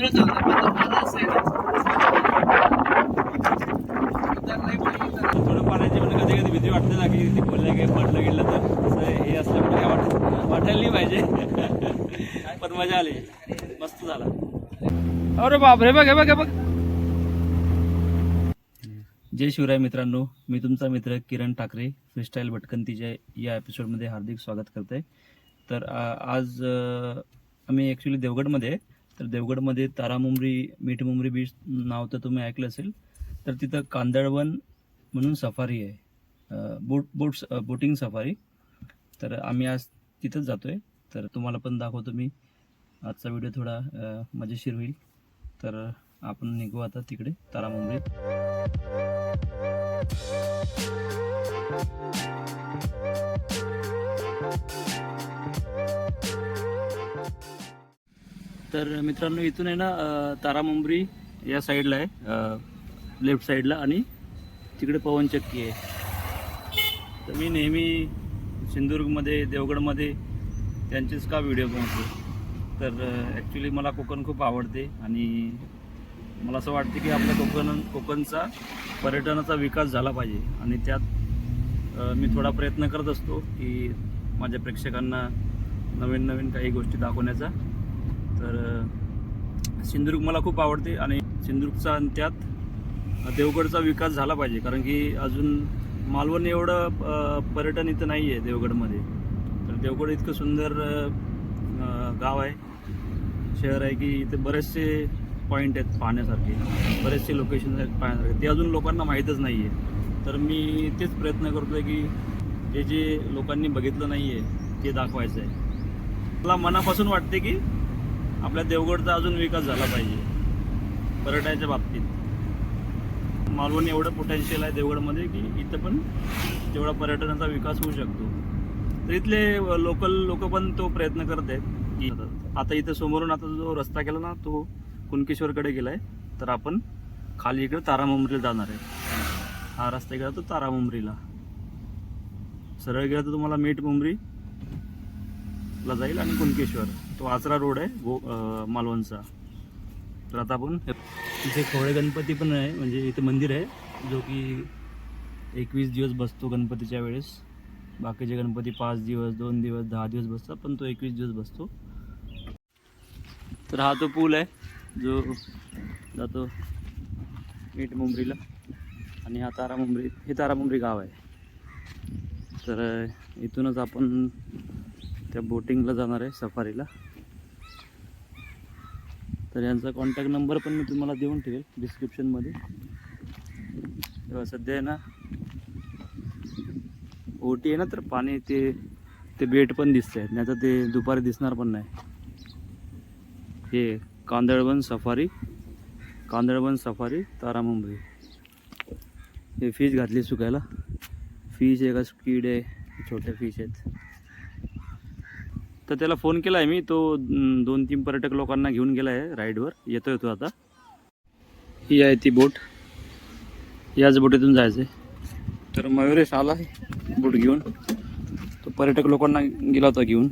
दुसरं चालतं पण माझं असं थोडं पाण्याची पण कधी कधी भीती वाटते ना की ते बोललं काही पडलं गेलं तर असं हे असल्यामुळे काय वाट वाटायला नाही पाहिजे. पण मजा आली. मस्त झाला. अरे बापरे बघ हे बघ बघ. जय शिवराय मित्रांनो. मी तुमचा मित्र किरण ठाकरे फ्रीस्टाईल भटकंतीच्या या एपिसोडमध्ये हार्दिक स्वागत करते तर आज आम्ही ॲक्च्युली देवगडमध्ये तर देवगडमध्ये तारामुंबरी मीठमुंबरी बीच नाव तर तुम्ही ऐकलं असेल. तर तिथं कांदळवन म्हणून सफारी आहे. बोट बोट बोटिंग सफारी तर आम्ही आज तिथंच जातो आहे तर तुम्हाला पण दाखवतो मी. आजचा व्हिडिओ थोडा मजेशीर होईल. तर आपण निघू आता तिकडे तारामुंबरी. तर मित्रांनो इथून आहे ना तारामुंबरी या साईडला आहे. लेफ्ट साईडला आणि तिकडे पवनचक्की आहे. तर मी नेहमी सिंधुदुर्गमध्ये देवगडमध्ये त्यांचेच का व्हिडिओ बनवतो? तर ॲक्च्युली मला कोकण खूप आवडते आणि मला असं वाटते की आपल्या कोकण कोकणचा पर्यटनाचा विकास झाला पाहिजे. आणि त्यात मी थोडा प्रयत्न करत असतो की माझ्या प्रेक्षकांना नवीन नवीन काही गोष्टी दाखवण्याचा. तर सिंधुदुर्ग मला खूप आवडते आणि सिंधुदुर्गचा आणि त्यात देवगडचा विकास झाला पाहिजे. कारण की अजून मालवण एवढं पर्यटन इथं नाही आहे देवगडमध्ये. तर देवगड इतकं सुंदर गाव आहे. शहर आहे की इथे बरेचसे पॉईंट आहेत पाहण्यासारखे. बरेचसे लोकेशन आहेत पाहण्यासारखे. ते अजून लोकांना माहीतच नाही आहे तर मी तेच प्रयत्न करतो आहे की जे जे लोकांनी बघितलं नाही आहे ते दाखवायचं आहे मला मनापासून वाटते की आपल्या देवगडचा अजून विकास झाला पाहिजे. पर्यटनाच्या बाबतीत. मालवण एवढं पोटेन्शियल आहे देवगडमध्ये की इथं पण तेवढा पर्यटनाचा विकास होऊ शकतो. तर इथले लोकल लोक पण तो प्रयत्न करत आहेत की आता इथं समोरून आता जो रस्ता केला ना तो कुणकेश्वरकडे गेला आहे तर आपण खाली इकडे तारामुंबरीला जाणार आहे. हा रस्ता गेला तो तारामुंबरीला. सरळ गेला तर तुम्हाला मीठ मुंबरी ला जाईल आणि कुणकेश्वर. तो आचरा रोड आहे गो मालवणचा. तर आता आपण इथे खोळे गणपती पण आहे म्हणजे इथे मंदिर आहे जो की एकवीस दिवस बसतो गणपतीच्या वेळेस. बाकीचे गणपती पाच दिवस दोन दिवस दहा दिवस बसतात पण तो एकवीस दिवस बसतो. तर हा तो पूल आहे जो जातो मीठ मुंबरीला. आणि हा तारामुंबरी हे तारामुंबरी गाव आहे. तर इथूनच आपण त्या बोटिंगला जाणार आहे सफारीला. तर यांचा कॉन्टॅक्ट नंबर पण मी तुम्हाला देऊन ठेवेल डिस्क्रिप्शनमध्ये तेव्हा सध्या आहे ना ओटी आहे ना तर पाणी ते ते बेट पण दिसत आहेत नाही तर ते दुपारी दिसणार पण नाही. हे कांदळवन सफारी कांदळवन सफारी तारामुंबई हे फिश घातली सुकायला. फिश आहे का स्कीड आहे छोटे फिश आहेत. तर त्याला फोन केला आहे मी. तो दोन तीन पर्यटक लोकांना घेऊन गेला आहे राईडवर. येतो येतो आता. ही आहे ती बोट. याच बोटीतून जायचं आहे तर मयुरेश आला आहे बोट घेऊन. तो पर्यटक लोकांना गेला होता घेऊन.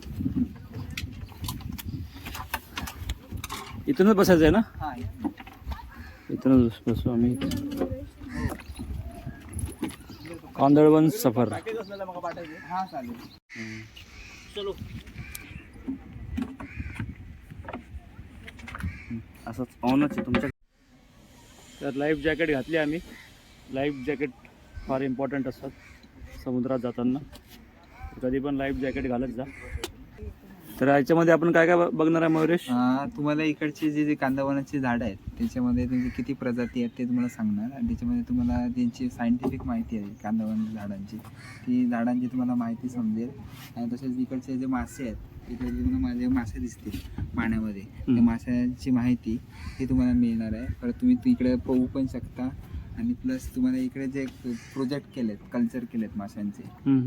इथूनच बसायचं आहे ना इथूनच बसू आम्ही. कांदळवन सफर हा चालेल चलो असंच पाहूनच आहे तुमच्या तर लाईफ जॅकेट घातली आम्ही. लाईफ जॅकेट फार इम्पॉर्टंट असतात समुद्रात जाताना. कधी पण लाईफ जॅकेट घालत जा. तर याच्यामध्ये आपण काय काय ब- बघणार आहे मयुरेश? हा, तुम्हाला इकडची जी जी कांदावनाची झाडं आहेत त्याच्यामध्ये त्यांची किती प्रजाती आहेत ते तुम्हाला सांगणार. आणि त्याच्यामध्ये तुम्हाला त्यांची सायंटिफिक माहिती आहे कांदावन झाडांची ती झाडांची तुम्हाला माहिती समजेल. आणि तसेच इकडचे जे मासे आहेत जे तुम्हाला माझे मासे दिसतील पाण्यामध्ये त्या. माशांची माहिती ही तुम्हाला मिळणार आहे. परत तुम्ही इकडे पोहू पण शकता. आणि प्लस तुम्हाला इकडे जे प्रोजेक्ट केलेत कल्चर केलेत माशांचे.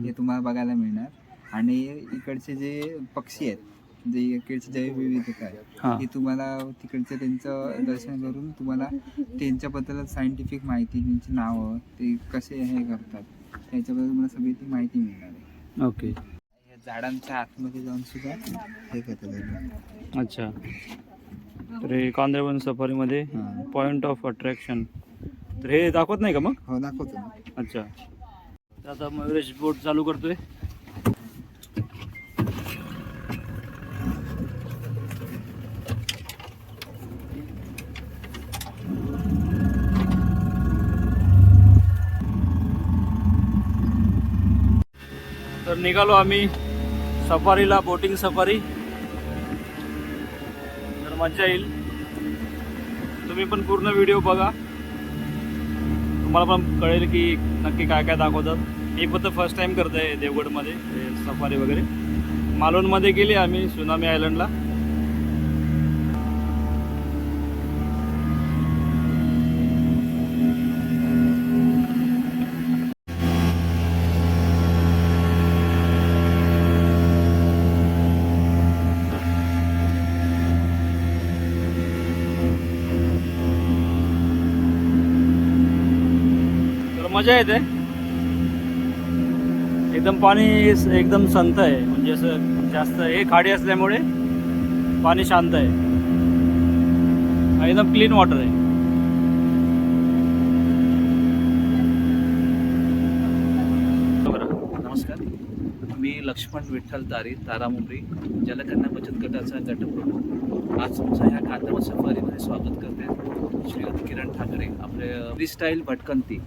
ते तुम्हाला बघायला मिळणार. आणि इकडचे जे पक्षी आहेत जे इकडची जैवविविधता आहे हा. ती तुम्हाला तिकडचं त्यांचं दर्शन करून तुम्हाला त्यांच्याबद्दल सायंटिफिक माहिती त्यांची नावं ते कसे हे करतात त्याच्याबद्दल तुम्हाला सगळी ती माहिती मिळणार आहे. ओके झाडांच्या आतमध्ये जाऊन सुद्धा हे करतात अच्छा. तर हे कांदळवन सफारीमध्ये पॉइंट ऑफ अट्रॅक्शन तर हे दाखवत नाही का मग? हो दाखवतो. अच्छा. तर आता मयुरेश बोट चालू करतोय. तर निघालो आम्ही. सफारीला बोटिंग सफारी. तर मजा येईल. तुम्ही पण पूर्ण व्हिडिओ बघा. तुम्हाला पण कळेल की नक्की काय काय दाखवतात. मी फक्त फर्स्ट टाईम करत आहे देवगडमध्ये सफारी वगैरे. मालवणमध्ये गेले आम्ही सुनामी आयलंडला मजा येते. एकदम पाणी एकदम संत आहे. म्हणजे असं जास्त हे खाडी असल्यामुळे पाणी शांत आहे. एकदम क्लीन वॉटर आहे. नमस्कार. मी लक्ष्मण विठ्ठल तारी तारामुंबरी जलकन्या बचत गटाचा गटप्रमुख. आज तुमचं ह्या खात्यावर सफारीमध्ये स्वागत करते. श्रीयुत किरण ठाकरे आपले फ्रीस्टाईल भटकंती.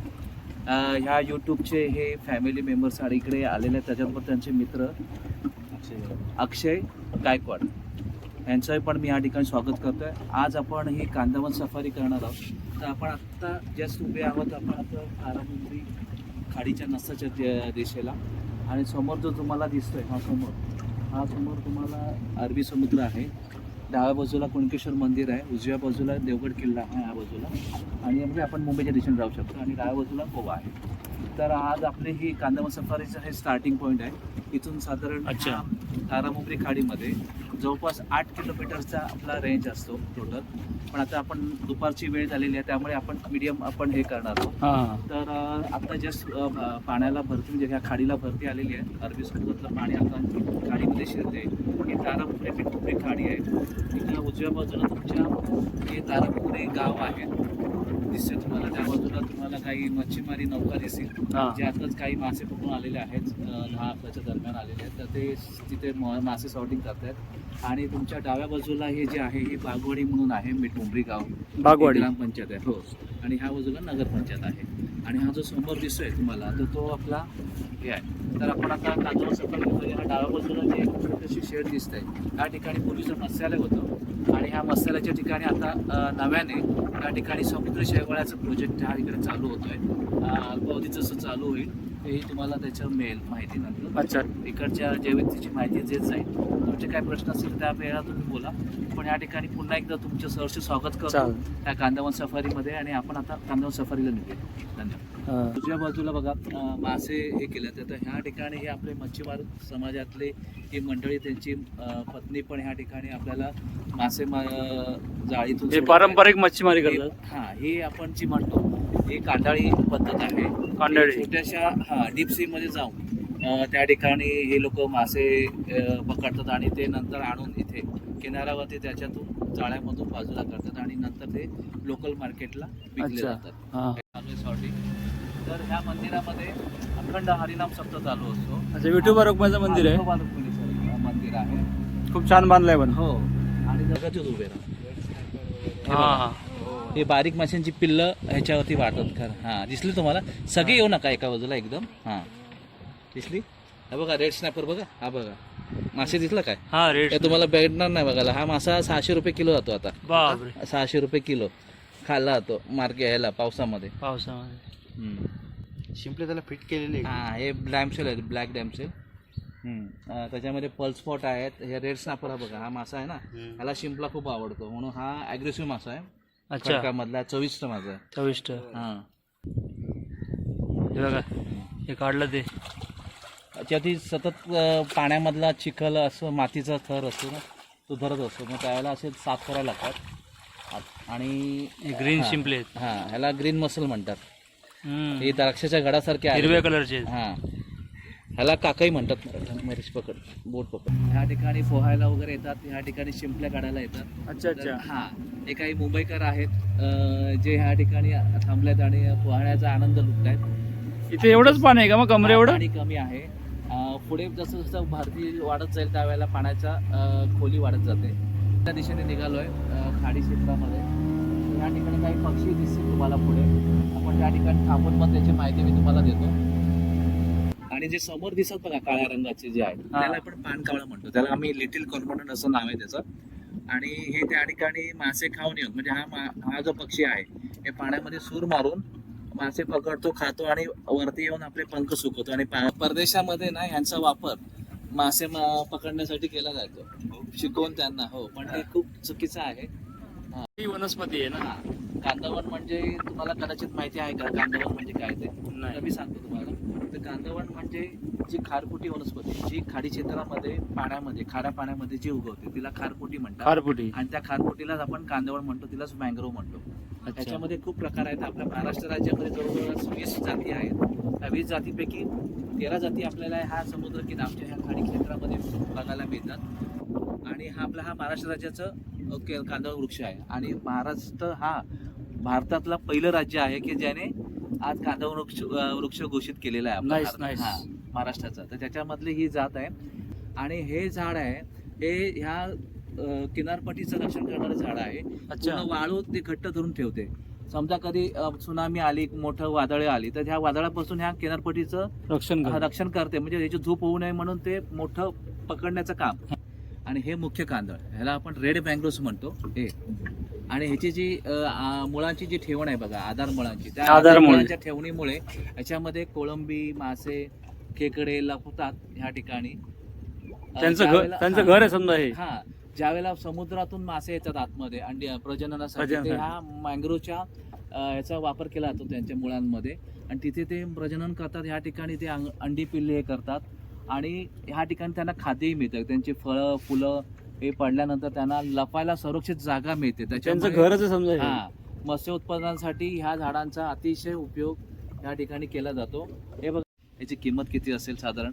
ह्या यूट्यूबचे हे फॅमिली मेंबर्स आणि इकडे आलेले आहेत त्याच्याबरोबर त्यांचे मित्र अक्षय गायकवाड. यांचंही पण मी या ठिकाणी स्वागत करतोय. आज आपण ही कांदावन सफारी करणार आहोत. तर आपण आत्ता जस्ट उभे आहोत आपण आता तारामुंद्री खाडीच्या नसाच्या दि- दिशेला. आणि समोर जो तुम्हाला दिसतोय हा समोर हा समोर तुम्हाला अरबी समुद्र आहे. डाव्या बाजूला कुणकेश्वर मंदिर आहे उजव्या बाजूला देवगड किल्ला आहे या बाजूला. आणि म्हणजे आपण मुंबईच्या दिशेने जाऊ शकतो आणि डाव्या बाजूला गोवा आहे. तर आज आपली ही कांदामा सफारीचं हे स्टार्टिंग पॉईंट आहे. इथून साधारण अच्छा. तारामुंबरी खाडीमध्ये जवळपास आठ किलोमीटरचा आपला रेंज असतो टोटल पण आता आपण दुपारची वेळ झालेली आहे त्यामुळे आपण मीडियम आपण हे करणार आहोत. हां. तर आता जस्ट पाण्याला भरती म्हणजे ह्या खाडीला भरती आलेली आहे. अरबी समुद्रातलं पाणी आता खाडीमध्ये शिरते. ही तारापुरे पिठुपरी खाडी आहे. इथल्या उजव्या बाजूला तुमच्या हे तारापुरे गाव आहे. दिसते तुम्हाला काही मच्छीमारी नौका दिसेल हां. जे आताच काही मासे पकडून आलेले आहेत अ, दहा अकराच्या दरम्यान आलेले आहेत तर ते तिथे म- मासे सॉर्टिंग करतायत. आणि तुमच्या डाव्या बाजूला हे जे आहे ही बागवाडी म्हणून आहे मिठुंबरी गाव. बागवाडी. ही ग्रामपंचायत आहे हो. आणि ह्या बाजूला नगरपंचायत आहे. आणि हा जो समोर दिसतोय तुम्हाला तर तो आपला हे आहे. तर आपण आता सफारीमध्ये हा डाव्या बाजूला जे छोटीशी शेड दिसतंय त्या ठिकाणी पूर्वीचं मत्स्यालय होतं. आणि ह्या मसाल्याच्या ठिकाणी आता नव्याने त्या ठिकाणी समुद्र शेवाळ्याचं प्रोजेक्ट हा इकडे चालू होतोय. आहे अल्पावधीत जसं चालू होईल तेही तुम्हाला त्याच्या मिळेल माहिती नंतर. अच्छा. इकडच्या जैविकतेची माहिती देत जाईल तुमचे काय प्रश्न असतील त्या वेळेला तुम्ही बोला. पण या ठिकाणी पुन्हा एकदा तुमचं सहर्ष स्वागत करतो त्या कांदावन सफारीमध्ये आणि आपण आता कांदावन सफारीला निघूया. धन्यवाद. उजव्या बाजूला बघा मासे हे केले तर ह्या ठिकाणी हे आपले मच्छीमार समाजातले ही मंडळी त्यांची पत्नी पण ह्या ठिकाणी आपल्याला मासे जाळीतून पारंपरिक मच्छीमारी. करतात. हा हे आपण जी म्हणतो ही कांडाळी पद्धत आहे. कांडाळी. हे छोट्याशा हा डीप सी मध्ये जाऊन त्या ठिकाणी हे लोक मासे पकडतात आणि ते नंतर आणून इथे किनाऱ्यावरती त्याच्यातून जाळ्यामधून बाजूला करतात आणि नंतर ते लोकल मार्केटला विकले. जातात. तर ह्या मंदिरामध्ये अखंड हरिनाम सप्ताह चालू असतो. अच्छा विठोबा रुक्माचं मंदिर आहे. मंदिर आहे. खूप छान बांधलंय पण. हो. आणि जगातच उभे राहा हां हां. हे बारीक माशांची पिल्लं ह्याच्यावरती वाढतात खरं. हां दिसली तुम्हाला? सगळे येऊ नका एका बाजूला एकदम. हां. दिसली? हा बघा रेड स्नॅपर बघा. हा बघा. मासे दिसला काय? हां रेट हे तुम्हाला भेटणार नाही बघायला. हा मासा सहाशे रुपये किलो जातो आता. बापरे. सहाशे रुपये किलो. खाल्ला जातो. मार्के ह्याला पावसामध्ये. पावसामध्ये. हम्म. शिंपले त्याला फिट केलेले हा हे डॅमसेल आहे ब्लॅक डॅमसेल त्याच्यामध्ये पल्स स्पॉट आहेत. हे रेड स्नॅपर हा बघा हा मासा आहे ना. ह्याला शिंपला खूप आवडतो. म्हणून हा ॲग्रेसिव्ह मासा आहे. अच्छा. खडकामधला चविष्ट आहे चविष्ट. हा. हे बघा हे काढलं ते. त्याच्यावरती सतत अं, पाण्यामधला चिखल असं मातीचा थर असतो ना तो धरत असतो. मग त्यावेळेला असे साफ करायला लागतात. आ- आणि ग्रीन हा. शिंपले आहेत. हा ह्याला ग्रीन मसल म्हणतात. हम्म. हे द्राक्षाच्या घडासारखे हिरव्या कलरचे आहेत. हा. ह्याला काकाही म्हणतात मराठी मरीच पकड बोट पकड. ह्या ठिकाणी पोहायला वगैरे येतात ह्या ठिकाणी शिंपल्या काढायला येतात. अच्छा तर हा हे काही मुंबईकर आहेत जे ह्या ठिकाणी थांबलेत आणि पोहण्याचा आनंद लुटतायत. इथे एवढंच पाणी आहे का मग कमरे एवढं? पाणी कमी आहे. पुढे जसं जसं भारती वाढत जाईल त्यावेळेला पाण्याचा अं, खोली वाढत जाते. त्या दिशेने निघालोय अं, खाडी क्षेत्रामध्ये. या ठिकाणी काही पक्षी दिसतील तुम्हाला पुढे. आपण त्या ठिकाणी थांबून मग त्याची माहिती मी तुम्हाला देतो. आणि जे समोर दिसत बघा काळ्या रंगाचे जे आहेत हा. त्याला आपण पानकावळा म्हणतो. त्याला आम्ही लिटिल कॉर्मोनट असं नाव आहे त्याचं. आणि हे त्या ठिकाणी मासे खाऊन येऊन म्हणजे हा मा- हा जो पक्षी आहे हे पाण्यामध्ये सूर मारून मासे पकडतो खातो आणि वरती येऊन आपले पंख सुकवतो. आणि परदेशामध्ये ना ह्यांचा वापर मासे मा- पकडण्यासाठी केला जातो. शिकवून त्यांना हो. पण हे खूप चुकीचं आहे. ही वनस्पती आहे ना? हा. कांदवण म्हणजे तुम्हाला कदाचित माहिती आहे का? कांदवण म्हणजे काय ते? नाही. मी सांगतो तुम्हाला. तर कांदवण म्हणजे जी खारफुटी वनस्पती जी खाडी क्षेत्रामध्ये पाण्यामध्ये खाऱ्या पाण्यामध्ये जी उगवते तिला खारफुटी म्हणतात. खारपुटी आणि त्या खारफुटीलाच आपण कांदवण म्हणतो तिलाच मँग्रोव म्हणतो. त्याच्यामध्ये खूप प्रकार आहेत आपल्या महाराष्ट्र राज्यामध्ये. जवळजवळ वीस जाती आहेत. त्या वीस जातीपैकी तेरा जाती आपल्याला ह्या समुद्र किनारच्या ह्या खाडी क्षेत्रामध्ये बघायला मिळतात. आणि हा आपला हा महाराष्ट्र राज्याचं अ, के- कांदळ वृक्ष आहे. आणि महाराष्ट्र हा भारतातला पहिलं राज्य आहे की ज्याने आज कांदळ वृक्ष वृक्ष घोषित केलेला आहे. हा, महाराष्ट्राचा. तर त्याच्यामधली ही जात आहे. आणि हे झाड आहे हे ह्या किनारपट्टीचं रक्षण करणारं झाड आहे. वाळू ते घट्ट धरून ठेवते. समजा कधी सुनामी आली मोठं वादळे आली तर ह्या वादळापासून ह्या किनारपट्टीचं रक्षण रक्षण करते. म्हणजे याची झोप होऊ नये म्हणून ते मोठं पकडण्याचं काम. आणि हे मुख्य कांदळ ह्याला आपण रेड मँग्रोव्स म्हणतो हे आणि ह्याची जी मुळांची जी ठेवण आहे बघा आधार मुळांची त्या. मुळांच्या ठेवणीमुळे याच्यामध्ये कोळंबी मासे खेकडे लपतात ह्या ठिकाणी त्यांचं घर ज्यावेळेला- त्यांचं हा. घर आहे समजा हे हा ज्या वेळेला समुद्रातून मासे येतात आतमध्ये अंडी प्रजननासाठी. ह्या मँग्रोवच्या याचा वापर केला जातो त्यांच्या मुळांमध्ये आणि तिथे ते प्रजनन करतात ह्या ठिकाणी ते अंडी पिल्ले हे करतात आणि ह्या ठिकाणी त्यांना खाद्यही मिळतं. त्यांची फळं फुलं हे पडल्यानंतर त्यांना लपायला सुरक्षित जागा मिळते. त्यांचं त्याच्यामुळे घरच समजा हे. मत्स्य उत्पादनासाठी ह्या झाडांचा अतिशय उपयोग या ठिकाणी केला जातो. हे बघा याची किंमत किती असेल साधारण?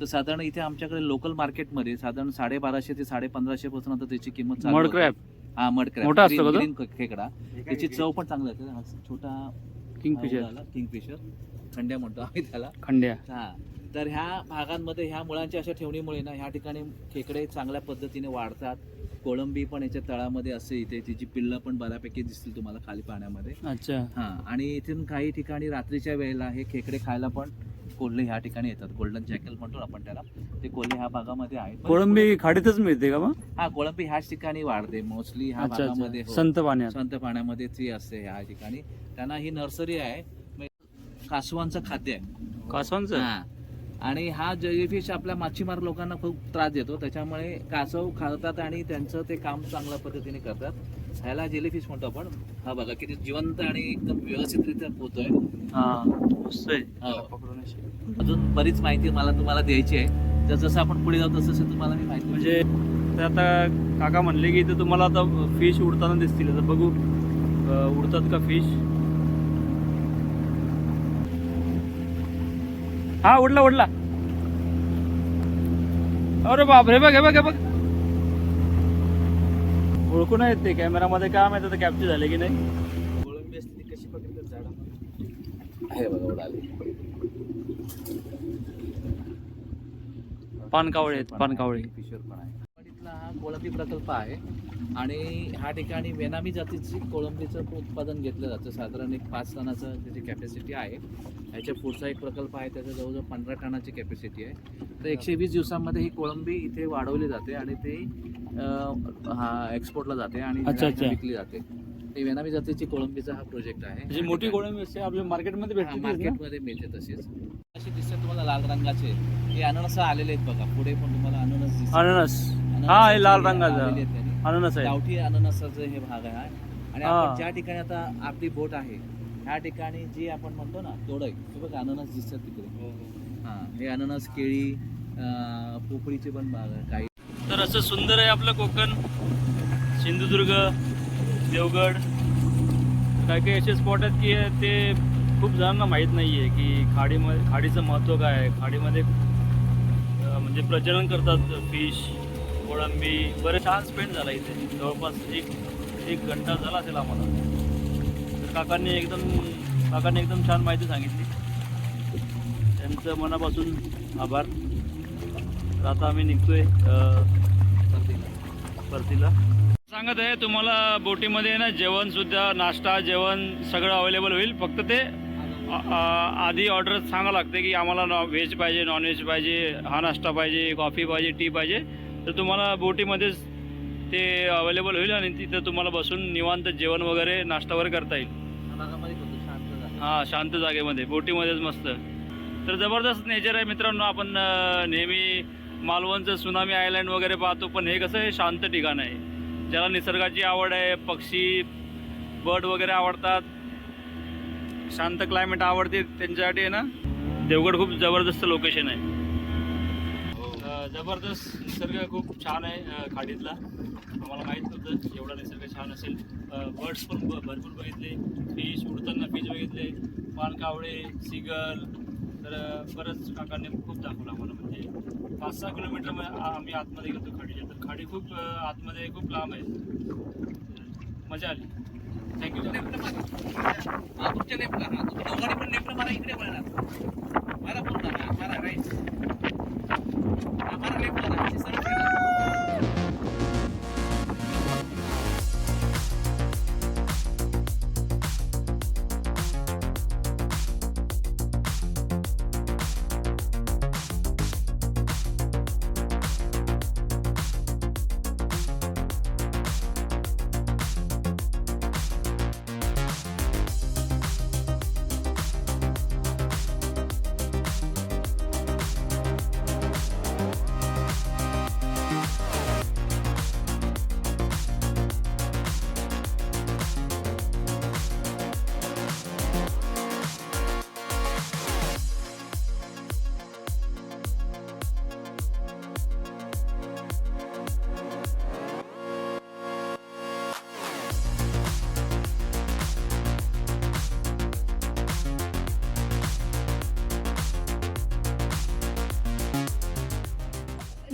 तर साधारण इथे आमच्याकडे लोकल मार्केटमध्ये साधारण साडेबाराशे ते साडे पंधराशे पासून आता त्याची किंमत चालू मड होते. क्रॅब हा मड क्रॅब मोठा असतो का तो? ग्रीन खेकडा. त्याची चव पण चांगली असते. छोटा किंगफिशर किंगफिशर खंड्या म्हणतो आम्ही त्याला. खंड्या. हा. तर ह्या भागांमध्ये ह्या मुळांच्या अशा ठेवणीमुळे ना ह्या ठिकाणी खेकडे चांगल्या पद्धतीने वाढतात. कोळंबी पण याच्या तळामध्ये असते इथे तिची पिल्लं पण बऱ्यापैकी दिसतील तुम्हाला खाली पाण्यामध्ये. अच्छा. हा आणि इथून काही ठिकाणी रात्रीच्या वेळेला हे खेकडे खायला पण कोल्हे ह्या ठिकाणी येतात. गोल्डन जॅकल म्हणतो आपण त्याला. ते कोल्हे ह्या भागामध्ये आहेत. कोळंबी खाडीतच मिळते का मग? हा कोळंबी ह्याच ठिकाणी वाढते. मोस्टली ह्या अच्छा भागामध्ये हो. संत पाण्यात. संत पाण्यामध्ये ती असते ह्या ठिकाणी. त्यांना ही नर्सरी आहे. म्हणजे कासवांचं खाद्य आहे. कासवांचं? हा. आणि हा जेलीफिश आपल्या माछीमार लोकांना खूप त्रास देतो. त्याच्यामुळे कासव खातात आणि त्यांचं ते काम चांगल्या पद्धतीने करतात. ह्याला जेलीफिश म्हणतो आपण. हा बघा किती जिवंत आणि एकदम व्यवस्थितरित्या पोहतोय. हा. अजून बरीच माहिती मला तुम्हाला द्यायची आहे. तर जसं आपण पुढे जाऊ तसं तुम्हाला मी माहिती म्हणजे ते आता काका म्हणले की इथे तुम्हाला आता फिश उडताना दिसतील. आता बघू उडतात का फिश हा उडला उडला. अरे बाप रे बघ हे बघ हे बघ. ओळखू नाही येत ते कॅमेरामध्ये काय माहिती तर कॅप्चर झाले की नाही? कशी पकडतात बघा पानकावळे आहेत पानकावळे. किशोर पण आहे. हा कोळंबी प्रकल्प आहे. आणि ह्या ठिकाणी वेनामी जातीची कोळंबीचं उत्पादन घेतलं जातं. साधारण एक पाच टनाचं त्याची कॅपॅसिटी आहे. ह्याच्या पुढचा एक प्रकल्प आहे त्याचा जवळजवळ पंधरा टनाची कॅपॅसिटी आहे. तर एकशे वीस दिवसामध्ये ही कोळंबी इथे वाढवली जाते आणि ते हा एक्सपोर्टला जाते आणि. विकली जाते. ते वेनामी जातीची कोळंबीचा हा प्रोजेक्ट आहे. जी मोठी कोळंबी असते आपल्या मार्केटमध्ये भेटते? मार्केटमध्ये मिळते तशीच. अशी दिसते तुम्हाला लाल रंगाचे. हे अननस आलेले आहेत बघा. पुढे पण तुम्हाला अननस दिसते अननस अननस. हा, हे लाल रंगाचं. अननस आहे. गावठी अननसाचं हे भाग आहे आणि हा. आपण ज्या ठिकाणी आता आपली बोट आहे ह्या ठिकाणी जी आपण म्हणतो ना तोडय हे बघा अननस दिसतात तिकडे. हा हे. अननस केळी अं, पोपळीचे पण भाग आहे काही. तर असं सुंदर आहे आपलं कोकण. सिंधुदुर्ग देवगड. काही काही असे स्पॉट आहेत की ते खूप जणांना माहीत नाही आहे की खाडीमध्ये खाडीचं महत्त्व काय आहे? खाडीमध्ये जे प्रजनन करतात फिश कोळंबी बरेच छान स्पेंड झाला इथे. जवळपास एक एक घंटा झाला असेल आम्हाला. तर काकांनी एकदम काकांनी एकदम छान माहिती सांगितली. त्यांचं मनापासून आभार. तर आता आम्ही निघतोय परतीला. सांगत आहे तुम्हाला बोटीमध्ये ना जेवणसुद्धा नाश्ता जेवण सगळं अवेलेबल होईल. फक्त ते आधी ऑर्डर सांगा लागते की आम्हाला नॉ व्हेज पाहिजे नॉन व्हेज पाहिजे हा नाश्ता पाहिजे कॉफी पाहिजे टी पाहिजे. तर तुम्हाला बोटीमध्येच ते अवेलेबल होईल आणि तिथं तुम्हाला बसून निवांत जेवण वगैरे नाश्ता वगैरे करता येईल. हां शांत जागेमध्ये बोटीमध्येच मस्त. तर जबरदस्त नेचर आहे मित्रांनो आपण नेहमी मालवणचं सुनामी आयलँड वगैरे पाहतो पण हे कसं आहे शांत ठिकाण आहे. ज्याला निसर्गाची आवड आहे पक्षी बर्ड वगैरे आवडतात शांत क्लायमेट आवडते त्यांच्यासाठी आहे ना देवगड खूप जबरदस्त लोकेशन आहे. जबरदस्त निसर्ग खूप छान आहे खाडीतला. आम्हाला माहीत नव्हतं एवढा निसर्ग छान असेल. बर्ड्स पण भरपूर बघितले. फिश उडताना फिश बघितले. पानकावळे सिगल. तर परत बरंच काकांनी खूप दाखवलं आम्हाला. म्हणजे पाच सहा किलोमीटर आम्ही आतमध्ये गेलो खाडीच्या. तर खाडी खूप आतमध्ये खूप लांब आहे. मजा आली. थँक्यू हा तुमच्या पण नेपला मला इकडे मिळणार मला पूर्ण मला राईट हा मारा लेफ्टला अशी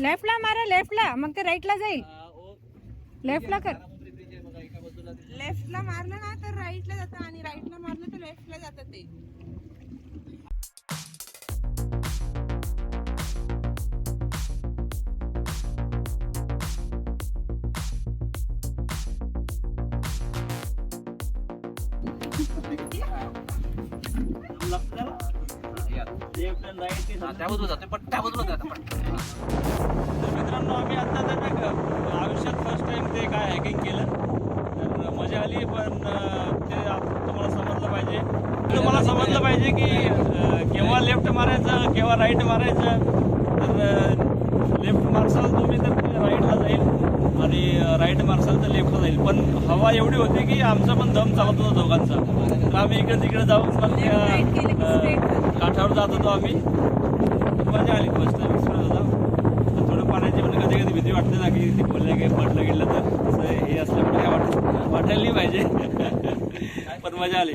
लेफ्टला मारा लेफ्टला. मग ते राईटला जाईल. लेफ्टला कर. लेफ्टला मारलं ना तर राईटला जातं आणि राईटला मारलं तर लेफ्टला जातं ते. हा, त्या बाजूला जातोय पण त्या बाजूला जातं पण मित्रांनो आम्ही आता का आयुष्यात फर्स्ट टाइम ते काय हॅकिंग केलं. तर मजा आली पण ते तुम्हाला समजलं पाहिजे. तुम्हाला समजलं पाहिजे की केव्हा लेफ्ट मारायचं केव्हा राईट मारायचं. तर लेफ्ट मारसाल तुम्ही तर राईटला जाईल. आणि राईट मारसाल तर लेफ्टला जाईल. पण हवा एवढी होती की आमचा पण दम चालत होता दोघांचा. तर आम्ही इकडे तिकडे जाऊन काठावर जात होतो आम्ही. मजा आली फर्स्ट टाइम एक्सपिरियन्स होता तर थोडं पाण्याची पण कधी कधी भीती वाटते ना की ते बोललं काही म्हटलं गेलं तर. असं हे असल्यामुळे काय वाटत वाटायला नाही पाहिजे. पण मजा आली.